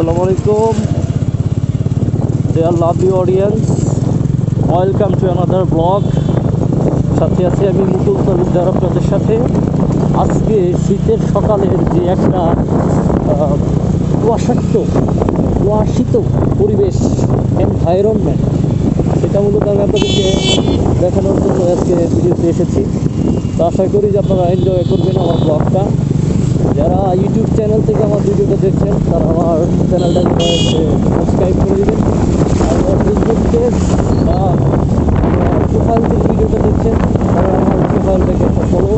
আসসালামু আলাইকুম। There lovely audience welcome to another vlog সাথে আছি আমি মুকুল তালুকদার আপনাদের সাথে। আজকে শীতের সকালের যে একটা কুয়াশাক্ত কুয়াশিত পরিবেশ এনভায়রনমেন্ট সেটা মূলত আমি আপনাদেরকে দেখানোর জন্য আজকে ভিডিওতে এসেছি। তো আশা করি যে আপনারা এনজয় করবেন আমার ব্লগটা যারা ইউটিউব চ্যানেল থেকে আমার ভিডিওটা দেখছেন, তারা আমার চ্যানেলটাকে সাবস্ক্রাইব করে দেবেন। আর আমার ফেসবুক পেজ বা প্রোফাইল থেকে ভিডিওটা দেখছেন, তারা আমার প্রোফাইলটাকে একটা ফলো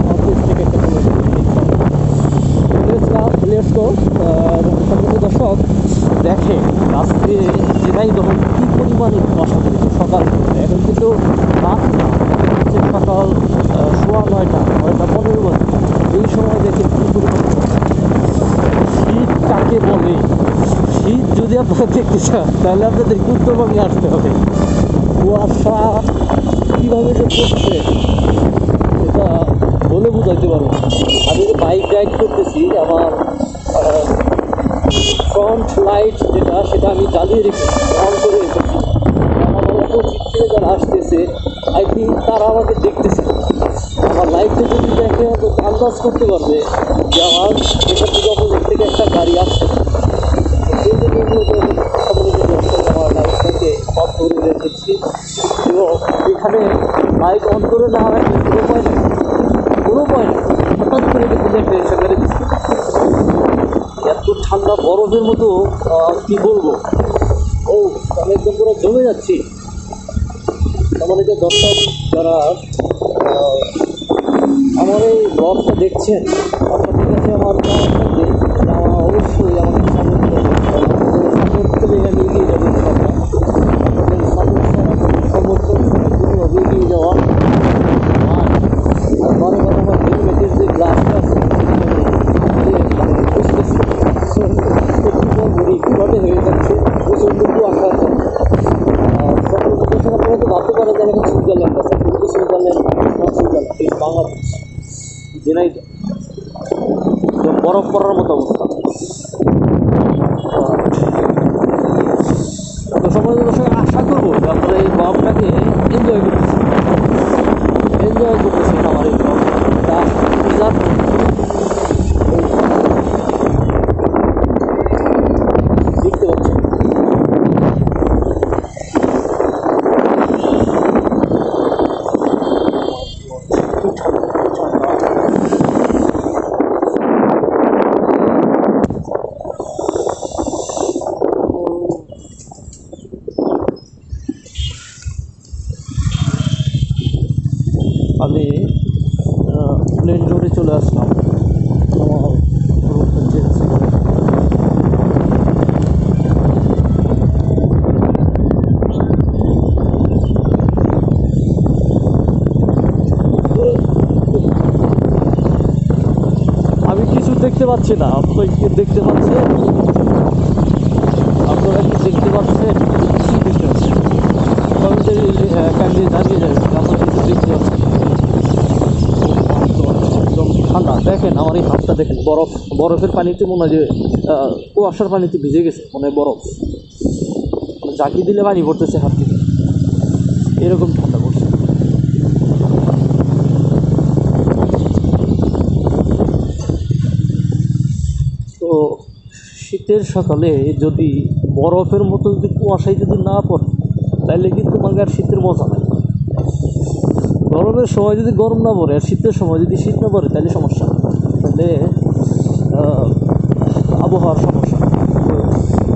আমার পেজটাকে একটা ফলো সম্পূর্ণ দর্শক দেখে আজকে যেটাই ধরুন কী পরিমাণে কুয়াশা পড়েছে সকাল এখন কিন্তু রাত না সকাল আহ, সোয়া নয়টা নয়টা পনেরো বাজে এই সময় দেখে কী পরিমাণ কুয়াশা। শীত কাকে বলে শীত যদি চান তাহলে আপনাদেরকে উত্তরবঙ্গে আসতে হবে। কুয়াশা কীভাবে যে পড়ছে, এটা বলে বোঝাইতে পারব আমি যে বাইক রাইড করতেছি, আমার ফ্রন্ট লাইট যেটা, সেটা আমি জ্বালিয়ে রেখেছি অন করে রেখেছি। আমার অপোজিট থেকে যারা আসতেছে আই থিঙ্ক তারা আমাকে দেখতেছে। আমার লাইটটা যদি দেখে, তো আন্দাজ করতে পারবে যে আমার এখান থেকে অপোজিট থেকে একটা গাড়ি আসছে। সেই জন্য করে রেখেছি এবং এখানে লাইট অন করে না রাখলে কোনো উপায় নেই। কোনো উপায় নেই। হঠাৎ করে কিন্তু দেখবে এসে মেরে দিচ্ছে এত ঠান্ডা বরফের মতো কি বলব? ও, আমি একদম পুরো জমে যাচ্ছি। আমাদের যে দর্শক যারা আমার এই ব্লগটা দেখছেন, আপনাদের কাছে আমার আমার অবশ্যই আমাকে সাপোর্ট করবেন সাপোর্ট পেলে আমি এগিয়ে যাব ইনশাআল্লাহ। আপনাদের সাপোর্ট ছাড়া সমর্থন ছাড়া কোনোভাবে এগিয়ে যাওয়া আর আর বারে বারে আমার হেলমেটের যে গ্লাসটা আছে সেটা আমি বুঝতেছি ঘটে হয়ে যাচ্ছে প্রচণ্ড কুয়াশা আছে আর সকল দর্শক আপনারা তো ভাবতে পারে যে আমাদের সুইজারল্যান্ড আছে কিন্তু সুইজারল্যান্ড বাংলাদেশ। জেনাই বরফ পড়ার মতো অবস্থা তো সময় দর্শক আশা করব যে আপনারা এই ব্লগটাকে এনজয় করতেছেন এনজয় করতেছেন আমার এই ব্লগটা দেখতে পাচ্ছেন খুব ঠান্ডা খুব ঠান্ডা আমি প্লেন রোডে চলে আসলাম আমার রোডটা চেঞ্জ করে। আমি কিছু দেখতে পাচ্ছি না। আপনারা কি দেখতে পাচ্ছেন? আপনারা কি দেখতে পাচ্ছেন? একদম ঠান্ডা। দেখেন, আমার এই হাতটা দেখেন, বরফ, বরফের পানিতে মনে হয় যে কুয়াশার পানিতে ভিজে গেছে, মনে বরফ। মানে জাকি দিলে পানি পড়তেছে হাত থেকে এরকম ঠান্ডা পড়ছে তো শীতের সকালে যদি বরফের মতো যদি কুয়াশায় যদি না পড়ে তাহলে কিন্তু মানে আর শীতের মজা নাই। গরমের সময় যদি গরম না পড়ে আর শীতের সময় যদি শীত না পড়ে তাহলে সমস্যা তাহলে আবহাওয়ার সমস্যা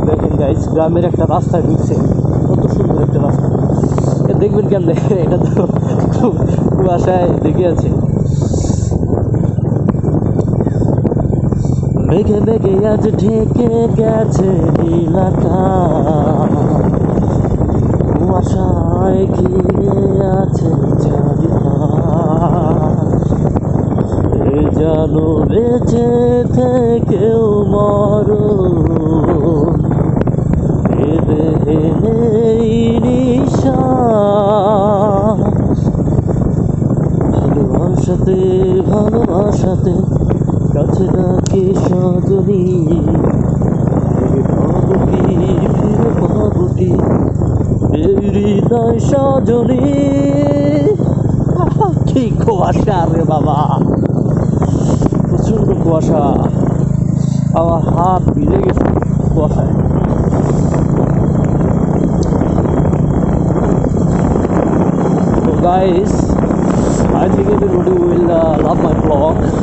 দেখেন গাইজ গ্রামের একটা রাস্তায় ঢুকছে। কত সুন্দর একটা রাস্তা। দেখবেন কেন দেখেন এটা তো কুয়াশায় দেখে আছে। মেঘে মেঘে আজ ঢেকে গেছে নীলাকা কুয়াশায় ঘিরে আছে জানো বেঁচে থেকেও মর ভালোবাসাতে ভালোবাসাতে কাছে ডাকে সজনী বাবুটি ফিরে বাবুটি বেরিদায় সজনী কি কুয়াশা রে বাবা প্রচণ্ড কুয়াশা আমার হাত ভিজে গেছে কুয়াশায় guys, I think I will uh, love my vlog.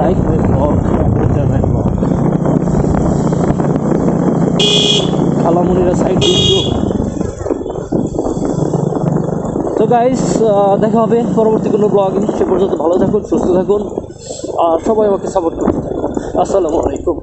Like this vlog, and enjoy my vlog. খালামুনিরা সাইড কিন্তু তো গাইস দেখা হবে পরবর্তী কোনো ব্লগে সে পর্যন্ত ভালো থাকুন সুস্থ থাকুন। আর সবাই আমাকে সাপোর্ট করতে থাকুন। আসসালামু আলাইকুম।